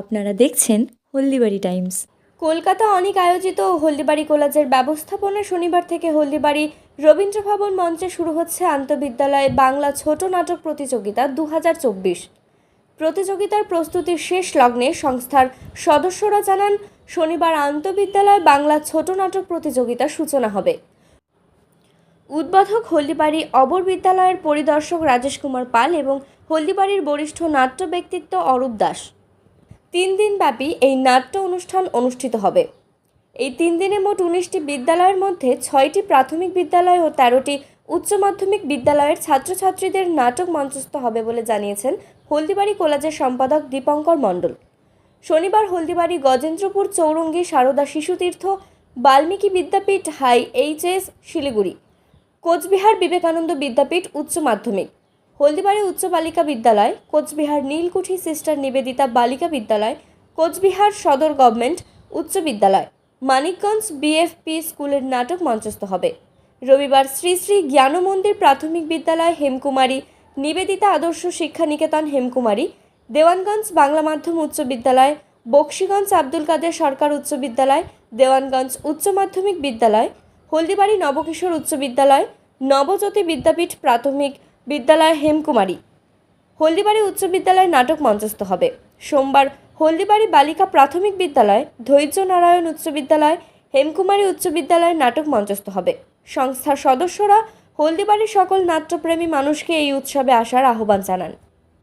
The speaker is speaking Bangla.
আপনারা দেখছেন হলদিবাড়ি টাইমস। কলকাতা অনেক আয়োজিত হলদিবাড়ি কলেজের ব্যবস্থাপনা শনিবার থেকে হলদিবাড়ি রবীন্দ্র ভবন মঞ্চে শুরু হচ্ছে আন্তঃবিদ্যালয় বাংলা ছোট নাটক প্রতিযোগিতা দু হাজার চব্বিশ। প্রতিযোগিতার প্রস্তুতির শেষ লগ্নে সংস্থার সদস্যরা জানান, শনিবার আন্তঃবিদ্যালয় বাংলা ছোট নাটক প্রতিযোগিতার সূচনা হবে। উদ্বোধক হলদিবাড়ি অবর বিদ্যালয়ের পরিদর্শক রাজেশ কুমার পাল এবং হলদিবাড়ির বরিষ্ঠ নাট্য ব্যক্তিত্ব অরূপ দাস। তিন দিনব্যাপী এই নাট্য অনুষ্ঠান অনুষ্ঠিত হবে। এই তিন দিনে মোট উনিশটি বিদ্যালয়ের মধ্যে ছয়টি প্রাথমিক বিদ্যালয় ও তেরোটি উচ্চ মাধ্যমিক বিদ্যালয়ের ছাত্রছাত্রীদের নাটক মঞ্চস্থ হবে বলে জানিয়েছেন হলদিবাড়ি কলেজের সম্পাদক দীপঙ্কর মণ্ডল। শনিবার হলদিবাড়ি গজেন্দ্রপুর চৌরঙ্গী সারদা শিশুতীর্থ বাল্মীকি বিদ্যাপীঠ হাই এইচএস শিলিগুড়ি কোচবিহার বিবেকানন্দ বিদ্যাপীঠ উচ্চ মাধ্যমিক। হলদিবাড়ি উচ্চ বালিকা বিদ্যালয়, কোচবিহার নীলকুঠি সিস্টার নিবেদিতা বালিকা বিদ্যালয়, কোচবিহার সদর গভর্নমেন্ট উচ্চ বিদ্যালয়। মানিকগঞ্জ বিএফপি স্কুলের নাটক মঞ্চস্থ হবে। রবিবার শ্রী শ্রী জ্ঞানমন্দির প্রাথমিক বিদ্যালয় হেমকুমারী, নিবেদিতা আদর্শ শিক্ষা নিকেতন হেমকুমারী, দেওয়ানগঞ্জ বাংলা মাধ্যম উচ্চ বিদ্যালয়, বক্সিগঞ্জ আব্দুল কাদের সরকার উচ্চ বিদ্যালয়, দেওয়ানগঞ্জ উচ্চ মাধ্যমিক বিদ্যালয় হলদিবাড়ি নবকিশোর উচ্চ বিদ্যালয়, নবজ্যোতি বিদ্যাপীঠ প্রাথমিক বিদ্যালয় হেমকুমারী। হলদিবাড়ি উচ্চ বিদ্যালয়ে নাটক মঞ্চস্থ হবে। সোমবার হলদিবাড়ি বালিকা প্রাথমিক বিদ্যালয় ধৈর্য নারায়ণ উচ্চ বিদ্যালয়, হেমকুমারী উচ্চ বিদ্যালয়ে নাটক মঞ্চস্থ হবে। সংস্থার সদস্যরা হলদিবাড়ির সকল নাট্যপ্রেমী মানুষকে এই উৎসবে আসার আহ্বান জানান।